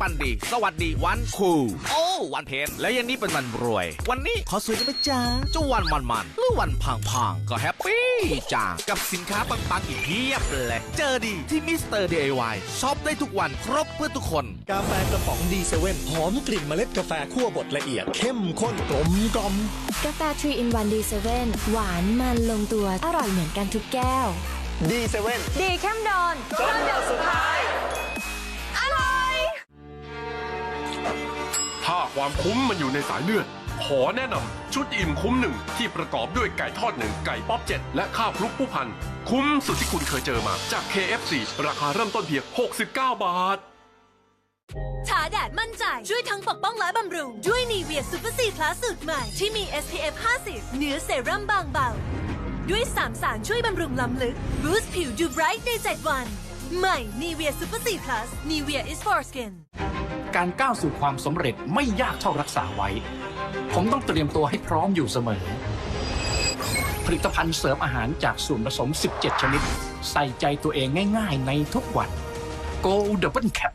ปันดี สวัสดีวันคูลโอ้วันเพนแล้วเยันนี้เป็นวันรวย วันนี้ขอสวยกันไหมจ้าจะวันมันมันๆหรือวันพังพังๆก็แฮปปี้จ้ากับสินค้าปังๆอีกเพียบเลยเจอดีที่มิสเตอร์ DIY ช็อปได้ทุกวันครบเพื่อทุกคน กาแฟกระป๋องดีเซเว่นหอมกลิ่นเมล็ดกาแฟคั่วบดละเอียด เข้มข้นกลมกล่อมกาแฟ3 in 1 D7 หวานมันลงตัวอร่อยเหมือนกันทุกแก้วดีเซเว่นดีเข้มโดนจนเดียวสุดท้าย ความคุ้มมันอยู่ในสายเลือด ขอแนะนำชุดอิ่มคุ้มหนึ่งที่ประกอบด้วยไก่ทอดหนึ่งไก่ป๊อปเจ็ดและข้าวคลุกผู้พัน คุ้มสุดที่คุณเคยเจอมาจาก KFC ราคาเริ่มต้นเพียง 69 บาททาแดดมั่นใจ ช่วยทั้งปกป้องและบำรุง ด้วยนีเวียซูเปอร์ซีพลัสสูตรใหม่ ที่มี SPF 50 เนื้อเซรั่มบางเบา ด้วย3สารช่วยบำรุงล้ำลึกบูสต์ผิวดูไบรท์ใน 7 วัน ใหม่นีเวียซูเปอร์ซีพลัสนีเวีย is for skin การก้าวสู่ความสำเร็จไม่ยากเท่ารักษาไว้ ผมต้องเตรียมตัวให้พร้อมอยู่เสมอ ผลิตภัณฑ์เสริมอาหารจากส่วนผสม 17 ชนิด ใส่ใจตัวเองง่ายๆ ในทุกวัน Go Double Cap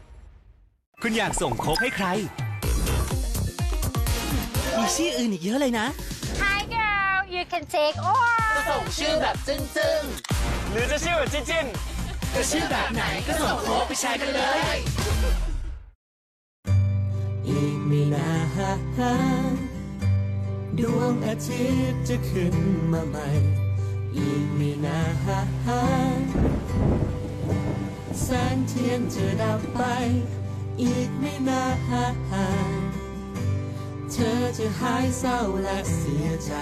คุณอยากส่งโค้กให้ใคร มีชื่ออื่นอีกเยอะเลยนะ Hi girl you can take or หรือจะชื่อแบบจิ้นจิ้นจะชื่อแบบไหนก็ส่งโค้กไปแชร์กันเลย อีกไม่นานดวงอาทิตย์จะขึ้นมาใหม่ อีกไม่นานแสงเทียนจะดับไป อีกไม่นานเธอจะหายเศร้าและเสียใจ